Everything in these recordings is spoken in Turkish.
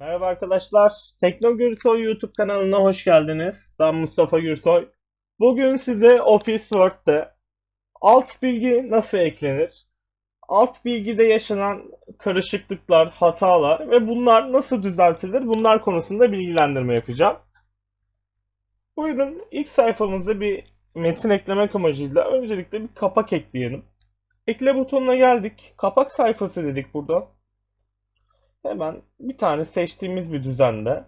Merhaba arkadaşlar. Tekno Gürsoy YouTube kanalına hoş geldiniz. Ben Mustafa Gürsoy. Bugün size Office Word'de alt bilgi nasıl eklenir? Alt bilgide yaşanan karışıklıklar, hatalar ve bunlar nasıl düzeltilir? Bunlar konusunda bilgilendirme yapacağım. Buyurun ilk sayfamızda bir metin eklemek amacıyla öncelikle bir kapak ekleyelim. Ekle butonuna geldik. Kapak sayfası dedik burada. Hemen bir tane seçtiğimiz bir düzende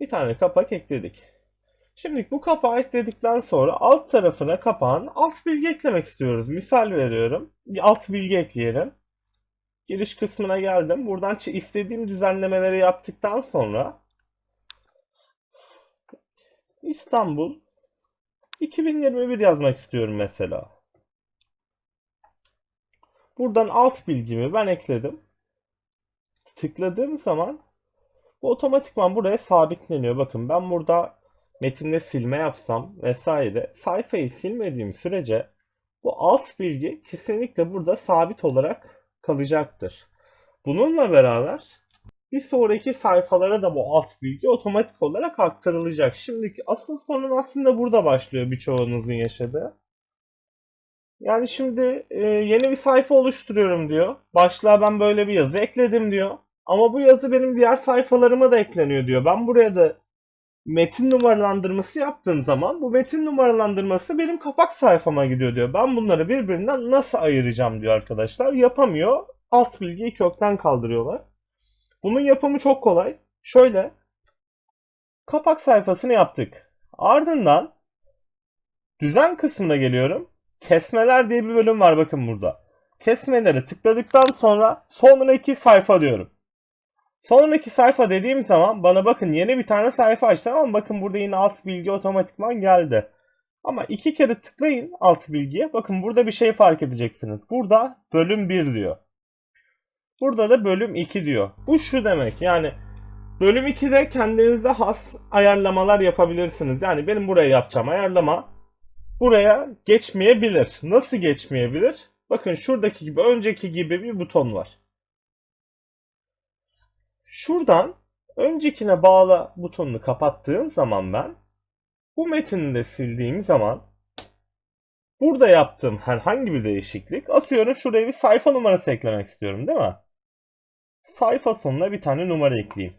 bir tane kapak ekledik. Şimdi bu kapağı ekledikten sonra alt tarafına kapağın alt bilgi eklemek istiyoruz. Misal veriyorum. Bir alt bilgi ekleyelim. Giriş kısmına geldim. Buradan istediğim düzenlemeleri yaptıktan sonra İstanbul 2021 yazmak istiyorum mesela. Buradan alt bilgimi ben ekledim tıkladığım zaman bu otomatikman buraya sabitleniyor. Bakın ben burada metinde silme yapsam vesaire sayfayı silmediğim sürece bu alt bilgi kesinlikle burada sabit olarak kalacaktır. Bununla beraber bir sonraki sayfalara da bu alt bilgi otomatik olarak aktarılacak. Şimdiki asıl sorun aslında burada başlıyor birçoğunuzun yaşadığı. Yani şimdi e, yeni bir sayfa oluşturuyorum diyor. Başlığa ben böyle bir yazı ekledim diyor. Ama bu yazı benim diğer sayfalarıma da ekleniyor diyor. Ben buraya da metin numaralandırması yaptığım zaman bu metin numaralandırması benim kapak sayfama gidiyor diyor. Ben bunları birbirinden nasıl ayıracağım diyor arkadaşlar. Yapamıyor. Alt bilgiyi kökten kaldırıyorlar. Bunun yapımı çok kolay. Şöyle kapak sayfasını yaptık. Ardından düzen kısmına geliyorum. Kesmeler diye bir bölüm var bakın burada. Kesmeleri tıkladıktan sonra sonraki sayfa diyorum. Sonraki sayfa dediğim zaman bana bakın yeni bir tane sayfa açtı ama bakın burada yine alt bilgi otomatikman geldi. Ama iki kere tıklayın alt bilgiye. Bakın burada bir şey fark edeceksiniz. Burada bölüm 1 diyor. Burada da bölüm 2 diyor. Bu şu demek yani bölüm 2'de kendinize has ayarlamalar yapabilirsiniz. Yani benim buraya yapacağım ayarlama buraya geçmeyebilir. Nasıl geçmeyebilir? Bakın şuradaki gibi önceki gibi bir buton var. Şuradan öncekine bağla butonunu kapattığım zaman ben bu metini de sildiğim zaman burada yaptığım herhangi bir değişiklik atıyorum şuraya bir sayfa numarası eklemek istiyorum değil mi? Sayfa sonuna bir tane numara ekleyeyim.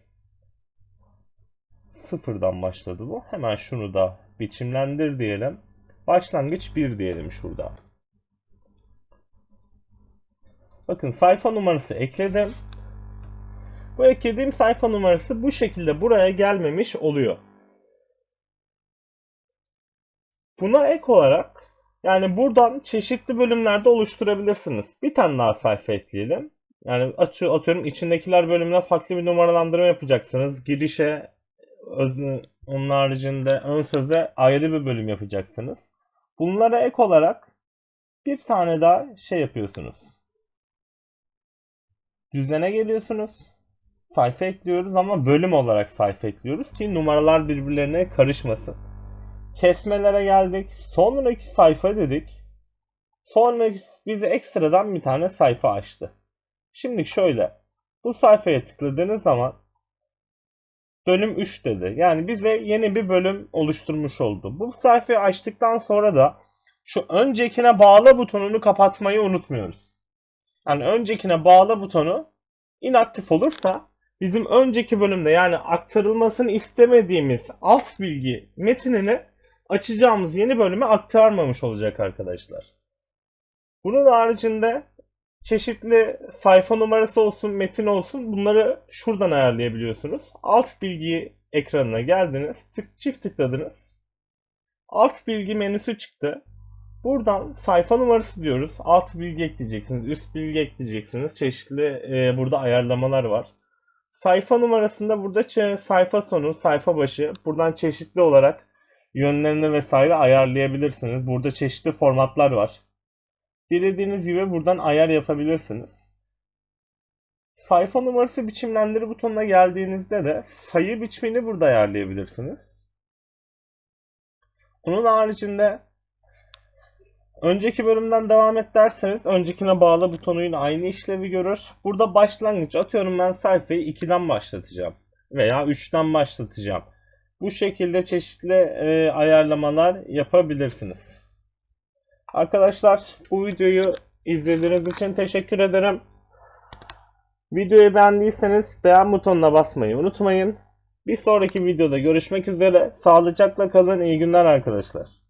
Sıfırdan başladı bu. Hemen şunu da biçimlendir diyelim. Başlangıç 1 diyelim şurada. Bakın sayfa numarası ekledim. Bu eklediğim sayfa numarası bu şekilde buraya gelmemiş oluyor. Buna ek olarak yani buradan çeşitli bölümlerde oluşturabilirsiniz. Bir tane daha sayfa ekleyelim. Yani açı- atıyorum içindekiler bölümüne farklı bir numaralandırma yapacaksınız. Girişe, öz- onun haricinde ön söze ayrı bir bölüm yapacaksınız. Bunlara ek olarak bir tane daha şey yapıyorsunuz. Düzene geliyorsunuz. Sayfa ekliyoruz ama bölüm olarak sayfa ekliyoruz ki numaralar birbirlerine karışmasın. Kesmelere geldik. Sonraki sayfa dedik. Sonraki bize ekstradan bir tane sayfa açtı. Şimdi şöyle. Bu sayfaya tıkladığınız zaman bölüm 3 dedi. Yani bize yeni bir bölüm oluşturmuş oldu. Bu sayfayı açtıktan sonra da şu öncekine bağla butonunu kapatmayı unutmuyoruz. Yani öncekine bağla butonu inaktif olursa bizim önceki bölümde yani aktarılmasını istemediğimiz alt bilgi metinini açacağımız yeni bölüme aktarmamış olacak arkadaşlar. Bunun haricinde çeşitli sayfa numarası olsun, metin olsun bunları şuradan ayarlayabiliyorsunuz. Alt bilgi ekranına geldiniz, tık, çift tıkladınız. Alt bilgi menüsü çıktı. Buradan sayfa numarası diyoruz. Alt bilgi ekleyeceksiniz, üst bilgi ekleyeceksiniz. Çeşitli e, burada ayarlamalar var. Sayfa numarasında burada sayfa sonu, sayfa başı. Buradan çeşitli olarak yönlerini vesaire ayarlayabilirsiniz. Burada çeşitli formatlar var. Dilediğiniz gibi buradan ayar yapabilirsiniz. Sayfa numarası biçimlendir butonuna geldiğinizde de sayı biçimini burada ayarlayabilirsiniz. Onun haricinde önceki bölümden devam et derseniz öncekine bağla butonuyla aynı işlevi görür. Burada başlangıç atıyorum ben sayfayı 2'den başlatacağım. veya 3'ten başlatacağım. Bu şekilde çeşitli e, ayarlamalar yapabilirsiniz. Arkadaşlar bu videoyu izlediğiniz için teşekkür ederim. Videoyu beğendiyseniz beğen butonuna basmayı unutmayın. Bir sonraki videoda görüşmek üzere. Sağlıcakla kalın. İyi günler arkadaşlar.